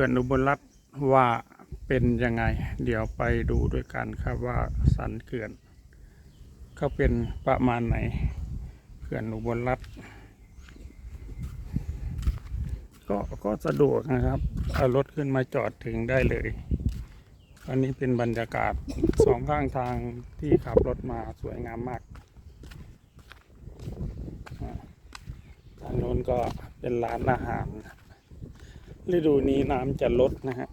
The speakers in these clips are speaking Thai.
ขื่อนอุบลรัฐว่าเป็นยังไง เดี๋ยวไปดูด้วยกันครับว่าสันเขื่อนเขาเป็นประมาณไหนเขื่อนอุบลรัฐก็ก็สะดวกนะครับเอารถขึ้นมาจอดถึงได้เลย อันนี้เป็นบรรยากาศสองข้างทางที่ขับรถมาสวยงามมากทางโน้นก็เป็นร้านอาหาร ฤดูนี้น้ำจะลดนะฮะ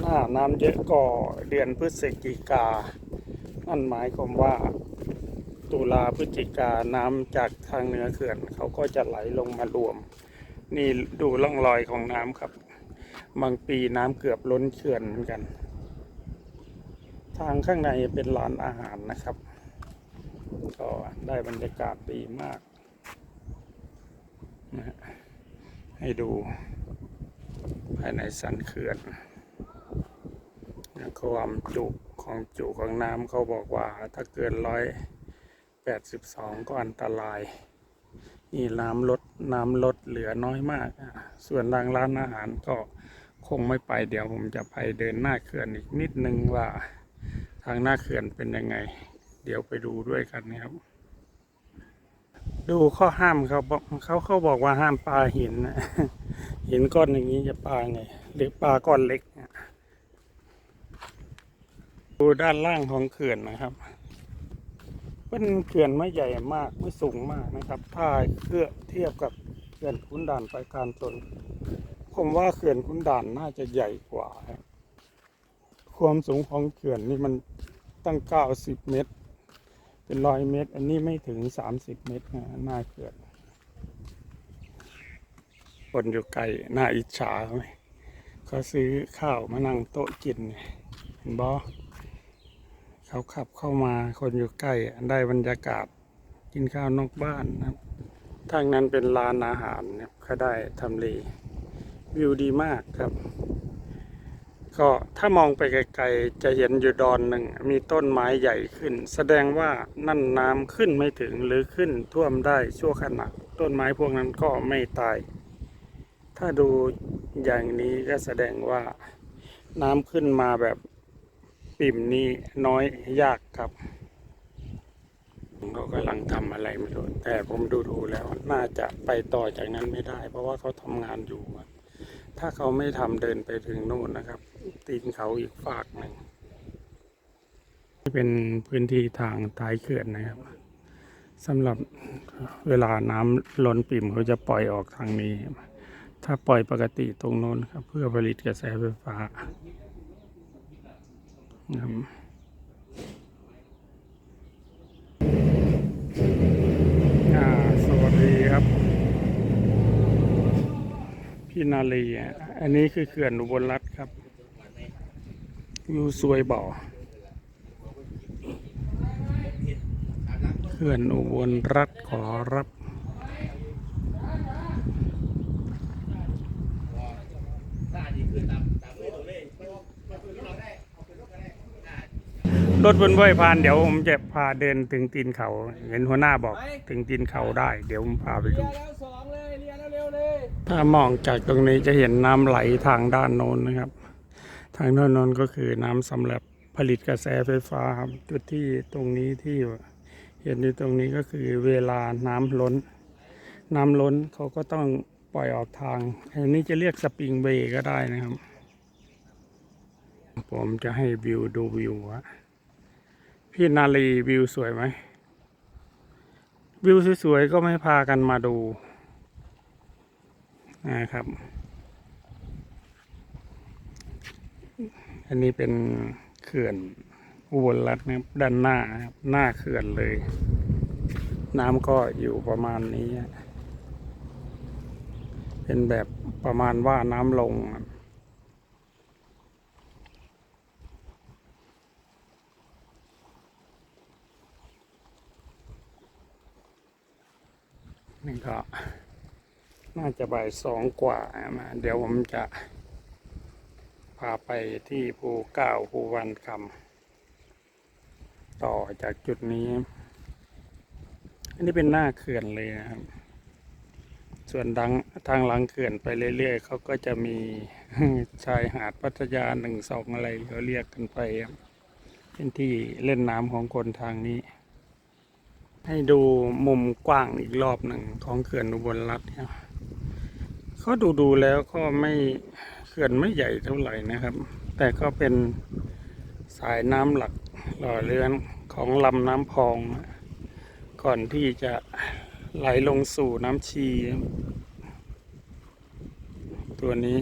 หน้าน้ำเยอะก็เดือนพฤศจิกา นั่นหมายความว่า ตุลาพฤศจิกาน้ำจากทางเหนือเขื่อนเขาก็จะไหลลงมารวม นี่ดูร่องรอยของน้ำครับ บางปีน้ำเกือบล้นเขื่อนเหมือนกัน ทางข้างในเป็นร้านอาหารนะครับ ก็ได้บรรยากาศดีมากนะฮะให้ดู ภายในสันเขื่อนความจุของจุของน้ำเขาบอกว่าถ้าเกินร้อยแปดสิบสองก็อันตราย นี่น้ำลดน้ำลดเหลือน้อยมาก ส่วนทางร้านอาหารก็คงไม่ไปเดี๋ยวผมจะไปเดินหน้าเขื่อนอีกนิดนึงว่า ทางหน้าเขื่อนเป็นยังไง เดี๋ยวไปดูด้วยกันนะครับ ดูข้อห้ามเขาบอกเขาเขาบอกว่าห้ามปลาหินนะ หินก้อนอย่างนี้จะปลาไงหรือปลาก้อนเล็กเนี่ยดูด้านล่างของเขื่อนนะครับเป็นเขื่อนไม่ใหญ่มากไม่สูงมากนะครับ ถ้าเทียบเทียบกับเขื่อนขุนด่านไปการชนผมว่าเขื่อนขุนด่านน่าจะใหญ่กว่าครับความสูงของเขื่อนนี่มันตั้งเก้าสิบเมตร เป็นร้อยเมตร อันนี้ไม่ถึงสามสิบเมตรนะหน้าเขื่อน คนอยู่ไกลน่าอิจฉาไหมเขาซื้อข้าวมานั่งโต๊ะกินเห็นบอเขาขับเข้ามาคนอยู่ใกล้ได้บรรยากาศกินข้าวนอกบ้านนะครับทางนั้นเป็นร้านอาหารเนี่ยเขาได้ทำเลวิวดีมากครับ ก็ถ้ามองไปไกลๆจะเห็นอยู่ดอนหนึ่งมีต้นไม้ใหญ่ขึ้น แสดงว่านั่นน้ำขึ้นไม่ถึงหรือขึ้นท่วมได้ชั่วขณะต้นไม้พวกนั้นก็ไม่ตาย ถ้าดูอย่างนี้ก็แสดงว่าน้ำขึ้นมาแบบปิ่มนี้น้อยยากครับเขากำลังทำอะไรไม่รู้แต่ผมดูดูแล้วน่าจะไปต่อจากนั้นไม่ได้ เพราะว่าเขาทำงานอยู่ ถ้าเขาไม่ทำเดินไปถึงโน่นนะครับ ตีนเขาอีกฝากหนึ่งนี่เป็นพื้นที่ทางท้ายเขื่อนนะครับสำหรับเวลาน้ำล้นปิ่มเขาจะปล่อยออกทางนี้ ถ้าปล่อยปกติตรงโน้นครับ เพื่อผลิตกระแสไฟฟ้านะครับสวัสดีครับ พี่นาลียอันนี้คือเขื่อนอุบลรัฐครับวิวสวยบ่อเขื่อนอุบลรัฐขอรับ รถบนเว่ยผ่านเดี๋ยวผมจะพาเดินถึงตีนเขา เห็นหัวหน้าบอกถึงตีนเขาได้ เดี๋ยวผมพาไปดูถ้ามองจากตรงนี้จะเห็นน้ำไหลทางด้านโน้นนะครับ ทางด้านโน้นก็คือน้ำสำหรับผลิตกระแสไฟฟ้าครับจุดที่ตรงนี้ที่เห็นอยู่ตรงนี้ก็คือเวลาน้ำล้น น้ำล้นเขาก็ต้องปล่อยออกทาง อันนี้จะเรียกสปริงเบย์ก็ได้นะครับ ผมจะให้วิวดูวิวอะ พี่นาลีวิวสวยไหม วิวสวยๆก็ไม่พากันมาดูนะครับ อันนี้เป็นเขื่อนอุบลรัตน์นะครับด้านหน้าครับหน้าเขื่อนเลย น้ำก็อยู่ประมาณนี้ เป็นแบบประมาณว่าน้ำลง นี่ก็ น่าจะบ่ายสองกว่ามาเดี๋ยวผมจะ พาไปที่ภูเก้าภูวันคำต่อจากจุดนี้ อันนี้เป็นหน้าเขื่อนเลยนะครับ ส่วนดังทางหลังเขื่อนไปเรื่อยๆเขาก็จะมีชายหาดพัทยาหนึ่งสองอะไรเขาเรียกกันไปเป็นที่เล่นน้ำของคนทางนี้ ให้ดูมุมกว้างอีกรอบหนึ่งของเขื่อนอุบลรัตน์ครับเขาดูดูแล้วก็ไม่เขื่อนไม่ใหญ่เท่าไหร่นะครับ แต่ก็เป็นสายน้ำหลักหล่อเลี้ยงของลำน้ำพอง ก่อนที่จะไหลลงสู่น้ำชี ตัวนี้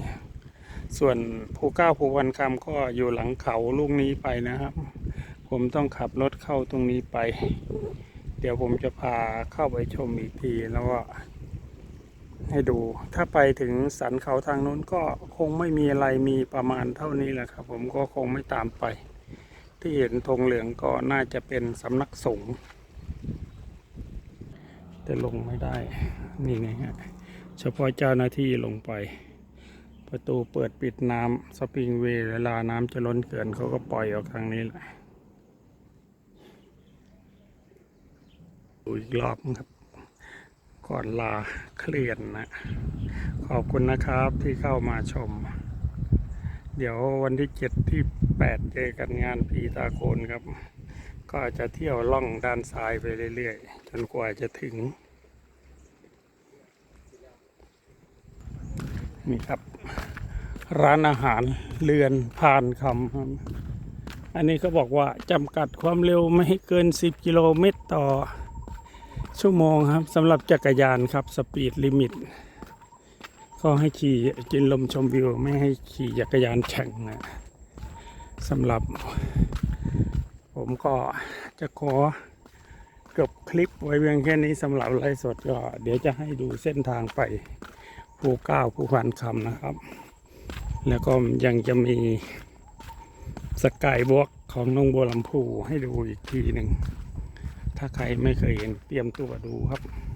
ส่วนภูเก้าภูวันคำก็อยู่หลังเขาลูกนี้ไปนะครับ ผมต้องขับรถเข้าตรงนี้ไป เดี๋ยวผมจะพาเข้าไปชมอีกทีแล้วก็ให้ดู ถ้าไปถึงสันเขาทางนู้นก็คงไม่มีอะไรมีประมาณเท่านี้แหละครับ ผมก็คงไม่ตามไป ที่เห็นธงเหลืองก็น่าจะเป็นสำนักสงฆ์แต่ลงไม่ได้ นี่ไงฮะ เฉพาะเจ้าหน้าที่ลงไป ประตูเปิดปิดน้ำสปริงเวย์เวลาน้ำจะล้นเขื่อนเขาก็ปล่อยออกทางนี้แหละ อีกรอบครับ ก่อนลาเคลื่อนนะ ขอบคุณนะครับที่เข้ามาชม เดี๋ยววันที่เจ็ดที่แปดเจอกันงานพีตาโคนครับ ก็จะเที่ยวล่องด้านซ้ายไปเรื่อยๆ จนกว่าจะถึง นี่ครับ ร้านอาหารเรือนพานคำครับอันนี้เขาบอกว่าจำกัดความเร็วไม่ให้เกิน 10 กิโลเมตรต่อ ชั่วโมงครับสำหรับจักรยานครับสปีดลิมิตก็ให้ขี่กินลมชมวิว ไม่ให้ขี่จักรยานแข่งนะสำหรับ ผมก็จะขอเก็บคลิปไว้เพียงแค่นี้สำหรับไลฟ์สดก็ เดี๋ยวจะให้ดูเส้นทางไปภูเก้าภูพันคำนะครับ แล้วก็ยังจะมีสกายวอล์กของนองบัวลำพูให้ดูอีกทีหนึ่ง ถ้าใครไม่เคยเห็นเตรียมตัวดูครับครับ